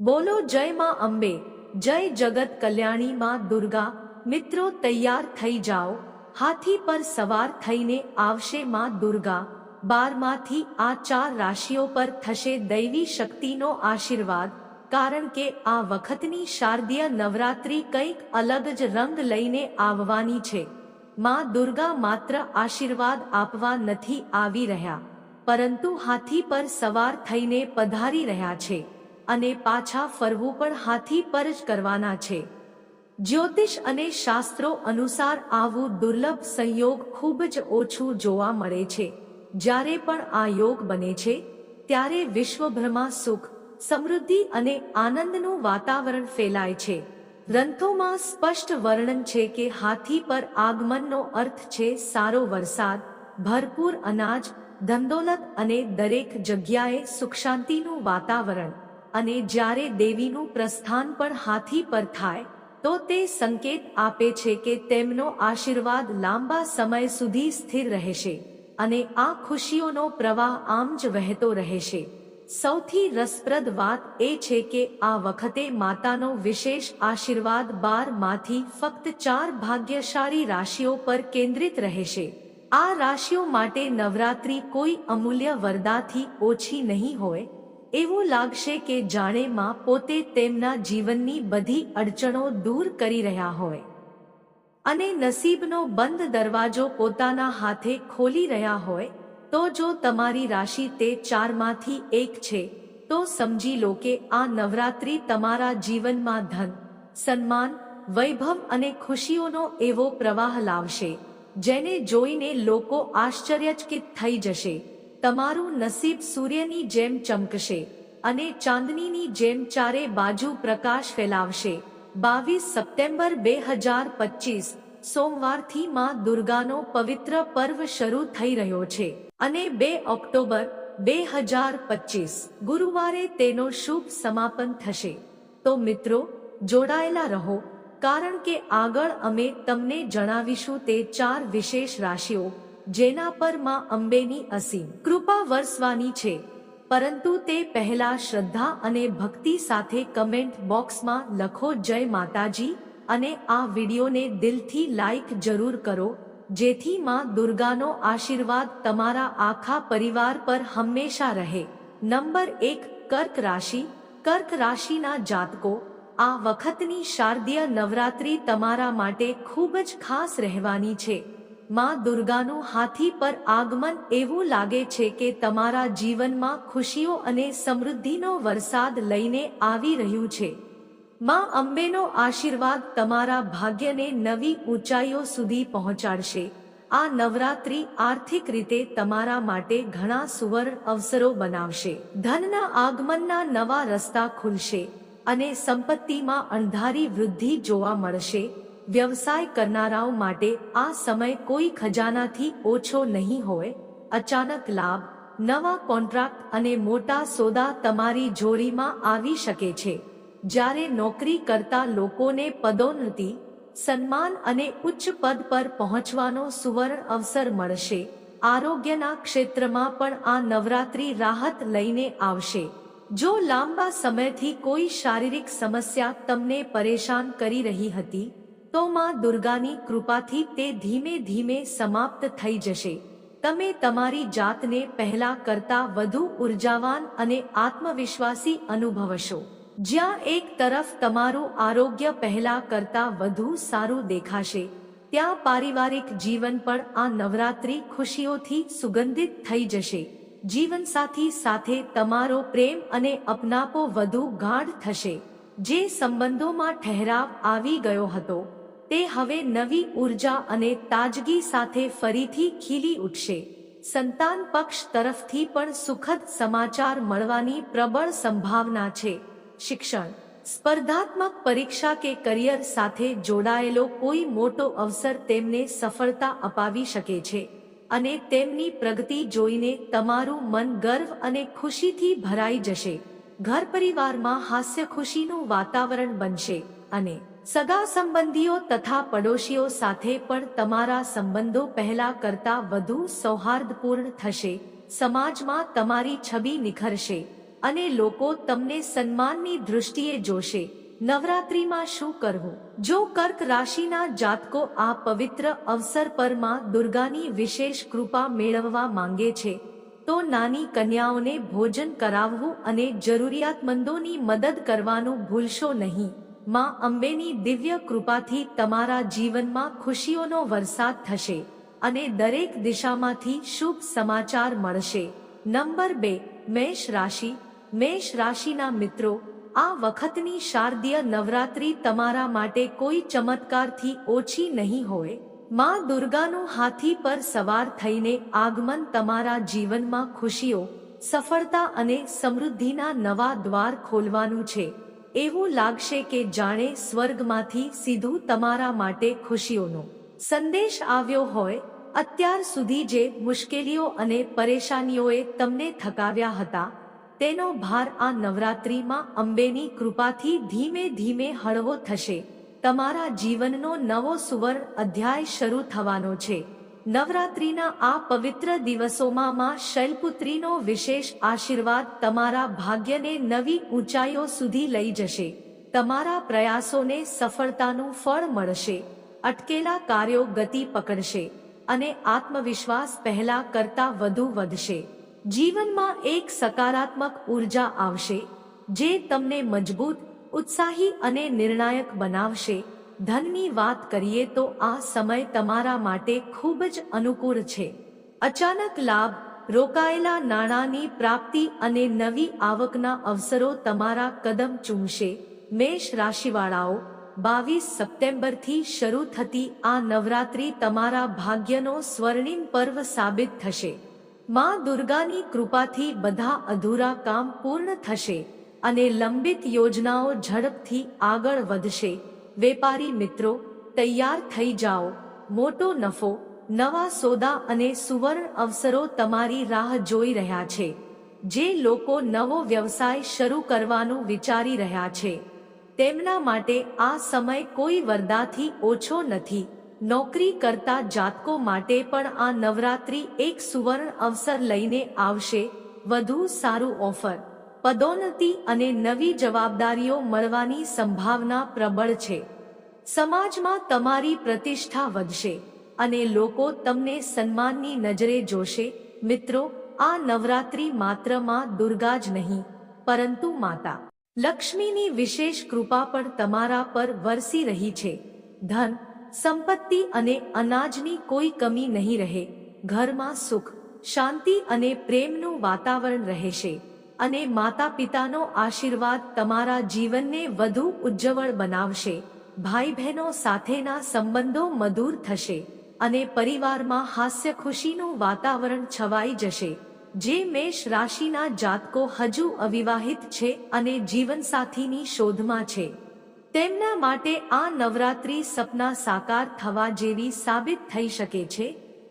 બોલો જય માં અંબે, જય જગત કલ્યાણી માં દુર્ગા, મિત્રો તૈયાર થઈ જાઓ, હાથી પર સવાર થઈને આવશે માં દુર્ગા બારમાંથી આ ચાર રાશિઓ પર થશે દૈવી શક્તિનો આશીર્વાદ, કારણ કે આ વખતની શારદીય નવરાત્રી કંઈક અલગ જ રંગ લઈને આવવાની છે. માં દુર્ગા માત્ર આશીર્વાદ આપવા નથી આવી રહ્યા, પરંતુ હાથી પર સવાર થઈને પધારી રહ્યા છે. અને પાછા ફરવું પણ હાથી પર જ કરવાના છે. જ્યોતિષ અને શાસ્ત્રો અનુસાર આવું દુર્લભ સંયોગ ખૂબ જ ઓછું જોવા મળે છે. જ્યારે પણ આ યોગ બને છે, ત્યારે વિશ્વભરમાં સુખ, સમૃદ્ધિ અને આનંદનું વાતાવરણ ફેલાય છે. ગ્રંથોમાં સ્પષ્ટ વર્ણન છે કે હાથી પર આગમનનો અર્થ છે સારો વરસાદ, ભરપૂર અનાજ ધંદોલત અને દરેક જગ્યાએ સુખ શાંતિનું વાતાવરણ. અને જ્યારે દેવીનું પ્રસ્થાન પણ હાથી પર થાય, તો તે સંકેત આપે છે કે તેમનો આશીર્વાદ લાંબા સમય સુધી સ્થિર રહેશે અને આ ખુશીઓનો પ્રવાહ આમ જ વહેતો રહેશે. સૌથી રસપ્રદ વાત એ છે કે આ વખતે માતાનો વિશેષ આશીર્વાદ બારમાંથી ફક્ત ચાર ભાગ્યશાળી રાશિઓ પર કેન્દ્રિત રહેશે. આ રાશિઓ માટે નવરાત્રી કોઈ અમૂલ્ય વરદાથી ઓછી નહીં હોય એવું લાગશે કે જાણે માં પોતે તેમના જીવનની બધી અડચણો દૂર કરી રહ્યા હોય. અને નસીબનો બંધ દરવાજો પોતાના હાથે ખોલી રહ્યા હોય, તો જો તમારી રાશિ તે ચારમાંથી એક છે, તો સમજી લો કે આ નવરાત્રિ તમારા જીવનમાં ધન, સન્માન, વૈભવ અને ખુશીઓનો એવો પ્રવાહ લાવશે, જેને જોઈને લોકો આશ્ચર્યચકિત થઈ જશે. તમારું નસીબ સૂર્યની જેમ ચમકશે અને ચાંદનીની જેમ ચારે બાજુ પ્રકાશ ફેલાવશે. બાવીસ સપ્ટેમ્બર બે હજાર પચીસ, સોમવારથી માં દુર્ગાનો પવિત્ર પર્વ શરૂ થઈ રહ્યો છે અને બે ઓક્ટોબર બે હજાર પચીસ, ગુરુવારે તેનો શુભ સમાપન થશે. તો મિત્રો, જોડાયેલા રહો, કારણ કે આગળ અમે તમને જણાવીશું તે ચાર વિશેષ રાશિઓ જેના પરમાં અંબેની અસીમ કૃપા વરસવાની છે. પરંતુ તે પહેલા શ્રદ્ધા અને ભક્તિ સાથે કમેન્ટ બોક્સમાં લખો, જય માતાજી, અને આ વિડીયોને દિલથી લાઈક જરૂર કરો, જેથી માં દુર્ગાનો આશીર્વાદ તમારા આખા પરિવાર પર હંમેશા રહે. નંબર એક, કર્ક રાશિ. કર્ક રાશિના જાતકો, આ વખતની શારદીય નવરાત્રી તમારા માટે ખૂબ જ ખાસ રહેવાની છે. માં દુર્ગાનું હાથી પર આગમન એવું લાગે છે કે તમારા જીવનમાં ખુશીઓ અને સમૃદ્ધિનો વરસાદ લઈને આવી રહ્યું છે. માં અંબેનો આશીર્વાદ તમારા ભાગ્યને નવી ઊંચાઈઓ સુધી પહોંચાડશે. આ નવરાત્રી આર્થિક રીતે તમારા માટે ઘણા સુવર્ણ અવસરો બનાવશે. ધનના આગમનના નવા રસ્તા ખુલશે અને સંપત્તિમાં અણધારી વૃદ્ધિ જોવા મળશે. વ્યવસાય કરનારાઓ માટે આ સમય કોઈ ખજાનાથી ઓછો નહીં હોય. અચાનક લાભ, નવા કોન્ટ્રાક્ટ અને મોટા સોદા તમારી જોડીમાં આવી શકે છે. જ્યારે નોકરી કરતા લોકોને પદોન્નતિ, સન્માન અને ઉચ્ચ પદ પર પહોંચવાનો સુવર્ણ અવસર મળશે. આરોગ્યના ક્ષેત્રમાં પણ આ નવરાત્રી રાહત લઈને આવશે. જો લાંબા સમયથી કોઈ શારીરિક સમસ્યા તમને પરેશાન કરી રહી હતી તો માં દુર્ગાની કૃપાથી તે ધીમે ધીમે સમાપ્ત થઈ જશે. તમે તમારી જાતને પહેલા કરતા વધુ ઉર્જાવાન અને આત્મવિશ્વાસી અનુભવશો. જ્યાં એક તરફ તમારું આરોગ્ય પહેલા કરતા વધુ સારું દેખાશે, ત્યાં પારિવારિક જીવન પણ આ નવરાત્રી ખુશીઓથી સુગંધિત થઈ જશે. જીવનસાથી સાથે તમારો પ્રેમ અને અપનાપો વધુ ગાઢ થશે. જે સંબંધોમાં ઠહેરાવ આવી ગયો હતો. તે હવે નવી ઊર્જા અને તાજગી સાથે ફરીથી ખીલી ઉઠશે. સંતાન પક્ષ તરફથી પણ સુખદ સમાચાર મળવાની પ્રબળ સંભાવના છે. શિક્ષણ. સ્પર્ધાત્મક પરીક્ષા કે કરિયર સાથે જોડાયેલો કોઈ મોટો અવસર તેમને સફળતા અપાવી શકે છે અને તેમની પ્રગતિ જોઈને તમારું મન ગર્વ અને ખુશીથી ભરાઈ જશે. ઘર પરિવારમાં હાસ્ય ખુશીનું વાતાવરણ બનશે અને સગા સંબંધીઓ તથા પડોશીઓ સાથે પણ તમારા સંબંધો પહેલા કરતા વધુ સૌહાર્દપૂર્ણ થશે. સમાજમાં તમારી છબી નિખરશે અને લોકો તમને સન્માનની દૃષ્ટિએ જોશે. નવરાત્રિમાં શું કરવું? જો કર્ક રાશિના જાતકો આ પવિત્ર અવસર પરમાં દુર્ગાની વિશેષ કૃપા મેળવવા માંગે છે, તો નાની કન્યાઓને ભોજન કરાવવું અને જરૂરિયાતમંદોની મદદ કરવાનું ભૂલશો નહીં. માં અંબેની દિવ્ય કૃપાથી તમારા જીવનમાં ખુશીઓનો વરસાદ થશે અને દરેક દિશામાંથી શુભ સમાચાર મળશે. નંબર બે, મેષ રાશિ. મેષ રાશિના મિત્રો, આ વખતની શારદીય નવરાત્રી તમારા માટે કોઈ ચમત્કારથી ઓછી નહીં હોય. માં દુર્ગાનું હાથી પર સવાર થઈને આગમન તમારા જીવનમાં ખુશીઓ, સફળતા અને સમૃદ્ધિના નવા દ્વાર ખોલવાનું છે. એવું લાગશે કે જાણે સ્વર્ગમાંથી સીધું તમારા માટે ખુશીઓનો સંદેશ આવ્યો હોય, અત્યાર સુધી જે મુશ્કેલીઓ અને પરેશાનીઓએ તમને થકાવ્યા હતા, તેનો ભાર આ નવરાત્રિમાં અંબેની કૃપાથી ધીમે ધીમે હળવો થશે. તમારા જીવનનો નવો સુવર્ણ અધ્યાય શરૂ થવાનો છે. નવરાત્રિના આ પવિત્ર દિવસોમાં માં શૈલપુત્રીનો વિશેષ આશીર્વાદ તમારા ભાગ્યને નવી ઊંચાઈઓ સુધી લઈ જશે. તમારા પ્રયાસોને સફળતાનું ફળ મળશે. અટકેલા કાર્યો ગતિ પકડશે અને આત્મવિશ્વાસ પહેલા કરતા વધુ વધશે. જીવનમાં એક સકારાત્મક ઊર્જા આવશે, જે તમને મજબૂત, ઉત્સાહી અને નિર્ણાયક બનાવશે. ધનની વાત કરીએ તો આ સમય તમારા માટે ખૂબ જ અનુકૂળ છે. અચાનક લાભ, રોકાયેલા નાણાંની પ્રાપ્તિ અને નવી આવકના અવસરો તમારા કદમ ચૂમશે. મેષ રાશિવાળાઓ, બાવીસ સપ્ટેમ્બરથી શરૂ થતી આ નવરાત્રી તમારા ભાગ્યનો સ્વર્ણિમ પર્વ સાબિત થશે. માં દુર્ગાની કૃપાથી બધા અધૂરા કામ પૂર્ણ થશે અને લંબિત યોજનાઓ ઝડપથી આગળ વધશે. વેપારી મિત્રો, તૈયાર થઈ જાઓ. મોટો નફો, નવા સોદા અને સુવર્ણ અવસરો તમારી રાહ જોઈ રહ્યા છે. જે લોકો નવો વ્યવસાય શરૂ કરવાનું વિચારી રહ્યા છે. તેમના માટે આ સમય કોઈ વરદાથી ઓછો નથી. નોકરી કરતા જાતકો માટે પણ આ નવરાત્રી એક સુવર્ણ અવસર લઈને આવશે. વધુ સારું ઓફર. પદોન્નતિ અને નવી જવાબદારીઓ મળવાની સંભાવના પ્રબળ છે. સમાજમાં તમારી પ્રતિષ્ઠા વધશે અને લોકો તમને સન્માનની નજરે જોશે. મિત્રો, આ નવરાત્રી માત્રમાં દુર્ગા જ નહીં, પરંતુ માતા. લક્ષ્મીની વિશેષ કૃપા પણ તમારા પર વરસી રહી છે. ધન, સંપત્તિ અને અનાજની કોઈ કમી નહીં રહે. ઘરમાં સુખ, શાંતિ અને પ્રેમનું વાતાવરણ રહેશે. અને માતા પિતાનો આશીર્વાદ તમારા જીવનને વધુ ઉજ્જવળ બનાવશે. ભાઈ બહેનો સાથેના સંબંધો મધુર થશે અને પરિવારમાં હાસ્ય ખુશીનું વાતાવરણ છવાઈ જશે. જે મેષ રાશિના જાતકો હજુ અવિવાહિત છે અને જીવનસાથીની શોધમાં છે. તેમના માટે આ નવરાત્રી સપના સાકાર થવા જેવી સાબિત થઈ શકે છે.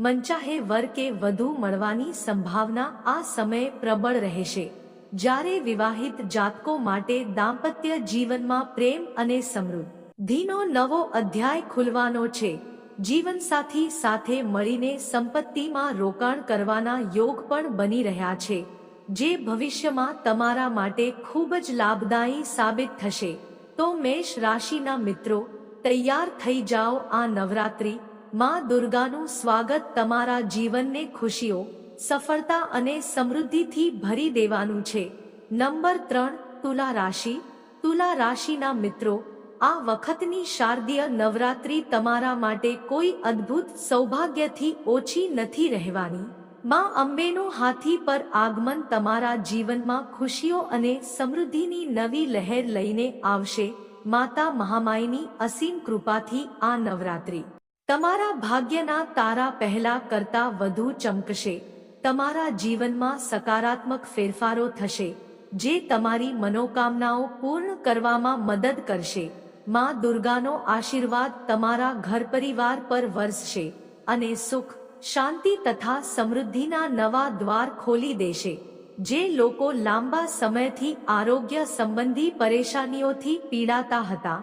મંચાહે વર કે વધુ મળવાની સંભાવના આ સમયે પ્રબળ રહેશે. જ્યારે વિવાહિત જાતકો માટે દાંપત્ય જીવનમાં પ્રેમ અને સમૃદ્ધિનો નવો અધ્યાય ખુલવાનો છે. જીવનસાથી સાથે મળીને સંપત્તિમાં રોકાણ કરવાના યોગ પણ બની રહ્યા છે. જે ભવિષ્યમાં તમારા માટે ખૂબ જ લાભદાયી સાબિત થશે. તો મેષ રાશિના મિત્રો, તૈયાર થઈ જાઓ આ નવરાત્રી. માં દુર્ગાનું સ્વાગત તમારા જીવનને ખુશીઓ સફળતા અને સમૃદ્ધિથી ભરી દેવાનું છે. નંબર ત્રણ, તુલા રાશિ. તુલા રાશિના મિત્રો, આ વખતની શારદીય નવરાત્રી તમારા માટે કોઈ અદ્ભુત સૌભાગ્યથી ઓછી નથી રહેવાની. માં અંબેનો હાથી પર આગમન તમારા જીવનમાં ખુશીઓ અને સમૃદ્ધિની નવી લહેર લઈને આવશે. માતા મહામાયની અસીમ કૃપાથી આ નવરાત્રી. તમારા ભાગ્યના તારા પહેલા કરતા વધુ ચમકશે. તમારા જીવનમાં સકારાત્મક ફેરફારો થશે, જે તમારી મનોકામનાઓ પૂર્ણ કરવામાં મદદ કરશે. માં દુર્ગાનો આશીર્વાદ તમારા ઘર પરિવાર પર વરસશે અને સુખ, શાંતિ તથા સમૃદ્ધિના નવા દ્વાર ખોલી દેશે. જે લોકો લાંબા સમયથી આરોગ્ય સંબંધી પરેશાનીઓથી પીડાતા હતા,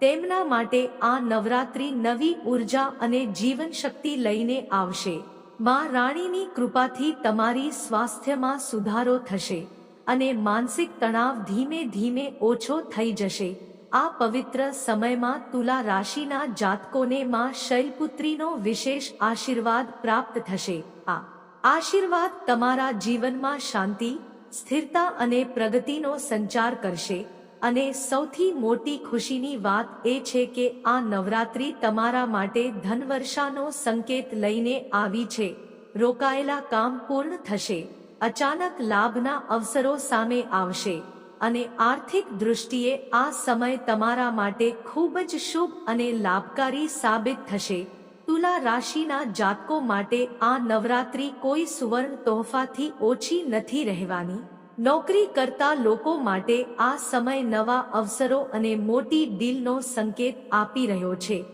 તેમના માટે આ નવરાત્રી નવી ઊર્જા અને જીવનશક્તિ લઈને આવશે. માં રાણીની કૃપાથી તમારી સ્વાસ્થ્યમાં સુધારો થશે અને માનસિક તણાવ ધીમે ધીમે ઓછો થઈ જશે. આ પવિત્ર સમયમાં તુલા રાશિના જાતકોને માં શૈલપુત્રીનો વિશેષ આશીર્વાદ પ્રાપ્ત થશે. આ આશીર્વાદ તમારા જીવનમાં શાંતિ, સ્થિરતા અને પ્રગતિનો સંચાર કરશે. અને સૌથી મોટી ખુશીની વાત એ છે કે આ નવરાત્રિ તમારા માટે ધનવર્ષાનો સંકેત લઈને આવી છે. રોકાયેલા કામ પૂર્ણ થશે. અચાનક લાભના અવસરો સામે આવશે. અને આર્થિક દૃષ્ટિએ આ સમય તમારા માટે ખૂબ જ શુભ અને લાભકારી સાબિત થશે. તુલા રાશિના જાતકો માટે આ નવરાત્રિ કોઈ સુવર્ણ તોહફાથી ઓછી નથી રહેવાની. નોકરી કરતા લોકો માટે આ સમય નવા અવસરો અને મોટી ડીલનો સંકેત આપી રહ્યો છે.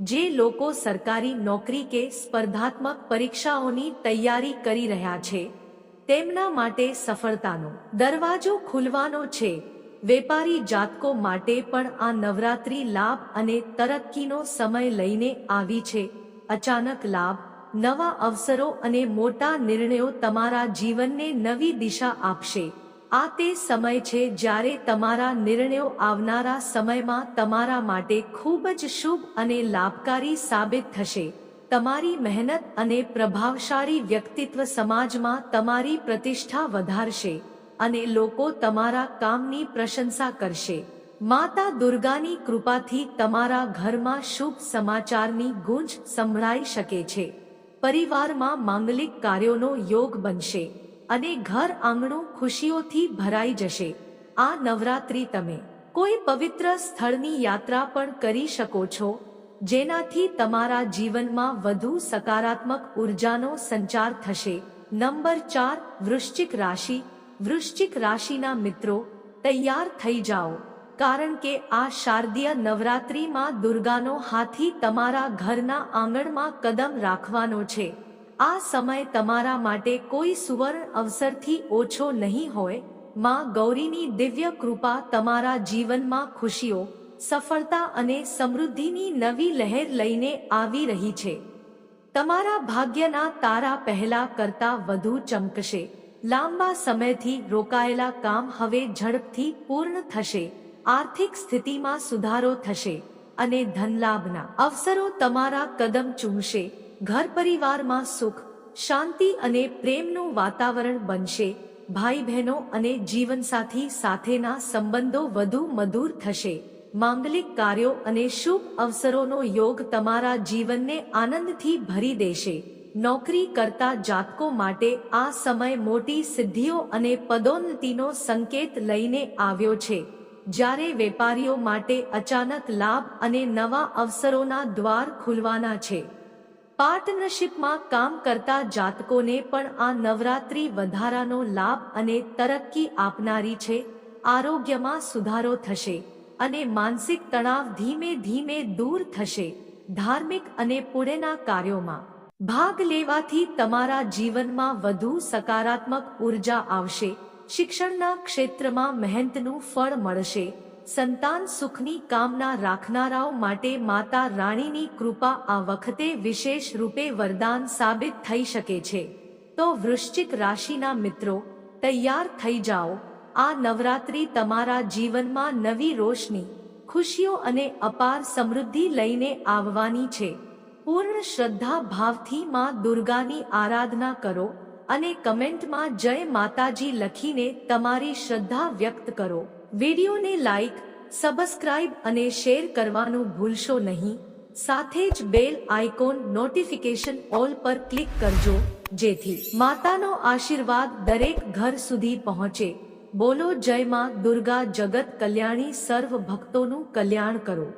જે લોકો સરકારી નોકરી કે સ્પર્ધાત્મક પરીક્ષાઓની તૈયારી કરી રહ્યા છે. તેમના માટે સફળતાનો દરવાજો ખુલવાનો છે. વેપારી જાતકો માટે પણ આ નવરાત્રી લાભ અને તરક્કીનો સમય લઈને આવી છે. અચાનક લાભ નવા અવસરો અને મોટા નિર્ણયો તમારા જીવનને નવી દિશા આપશે. આ તે સમય છે જ્યારે તમારા નિર્ણયો આવનારા સમયમાં તમારા માટે ખૂબ જ શુભ અને લાભકારી સાબિત થશે. તમારી મહેનત અને પ્રભાવશાળી વ્યક્તિત્વ સમાજમાં તમારી પ્રતિષ્ઠા વધારશે અને લોકો તમારા કામની પ્રશંસા કરશે. માતા દુર્ગાની કૃપાથી તમારા ઘરમાં શુભ સમાચારની ગુંજ સંભળાઈ શકે છે. પરિવારમાં માંગલિક કાર્યોનો યોગ બનશે અને ઘર આંગણું ખુશીઓથી ભરાઈ જશે. આ નવરાત્રી તમે કોઈ પવિત્ર સ્થળની યાત્રા પણ કરી શકો છો, જેનાથી તમારા જીવનમાં વધુ સકારાત્મક ઉર્જાનો સંચાર થશે. નંબર ચાર, વૃશ્ચિક રાશિ. વૃશ્ચિક રાશિના મિત્રો, તૈયાર થઈ જાઓ. કારણ કે આ શારદીય નવરાત્રિમાં દુર્ગાનો હાથી તમારા ઘરના આંગણમાં કદમ રાખવાનો છે. આ સમય તમારા માટે કોઈ સુવર્ણ અવસરથી ઓછો નહીં હોય. માં ગૌરીની દિવ્ય કૃપા તમારા જીવનમાં ખુશીઓ, સફળતા અને સમૃદ્ધિની નવી લહેર લઈને આવી રહી છે. તમારા ભાગ્યના તારા પહેલા કરતા વધુ ચમકશે. લાંબા સમયથી રોકાયેલા કામ હવે ઝડપથી પૂર્ણ થશે. આર્થિક સ્થિતિમાં સુધારો થશે અને ધનલાભના અવસરો તમારા કદમ ચૂમશે. ઘર પરિવારમાં સુખ, શાંતિ અને પ્રેમનું વાતાવરણ બનશે. ભાઈ બહેનો અને જીવનસાથી સાથેના સંબંધો વધુ મધુર થશે. માંગલિક કાર્યો અને શુભ અવસરોનો યોગ તમારા જીવનને આનંદથી ભરી દેશે. નોકરી કરતા જાતકો માટે આ સમય મોટી સિદ્ધિઓ અને પદોન્નતિનો સંકેત લઈને આવ્યો છે. જ્યારે વેપારીઓ માટે અચાનક લાભ અને નવા અવસરોના દ્વાર ખુલવાના છે. પાર્ટનરશિપમાં કામ કરતા જાતકોને પણ આ નવરાત્રી વધારાનો લાભ અને તરક્કી આપનારી છે, આરોગ્યમાં સુધારો થશે અને માનસિક તણાવ ધીમે ધીમે દૂર થશે, ધાર્મિક અને પુણ્યના કાર્યોમાં. ભાગ લેવાથી તમારા જીવનમાં વધુ સકારાત્મક ઊર્જા આવશે શિક્ષણના ક્ષેત્રમાં મહેનતનું ફળ મળશે. સંતાન સુખની કામના રાખનારાઓ માટે માતા રાણીની કૃપા આ વખતે વિશેષ રૂપે વરદાન સાબિત થઈ શકે છે. તો વૃશ્ચિક રાશિના મિત્રો, તૈયાર થઈ જાઓ. આ નવરાત્રિ તમારા જીવનમાં નવી રોશની, ખુશીઓ અને અપાર સમૃદ્ધિ લઈને આવવાની છે. પૂર્ણ શ્રદ્ધા ભાવથી માં દુર્ગાની આરાધના કરો. અને કમેન્ટમાં જય માતાજી લખીને તમારી શ્રદ્ધા વ્યક્ત કરો. વિડીયોને લાઈક, સબસ્ક્રાઇબ અને શેર કરવાનું ભૂલશો નહીં. સાથે જ બેલ આઇકોન નોટિફિકેશન ઓલ પર ક્લિક કરજો, જેથી માતાનો આશીર્વાદ દરેક ઘર સુધી પહોંચે. બોલો જય માં દુર્ગા જગત કલ્યાણી સર્વ ભક્તોનું કલ્યાણ કરો.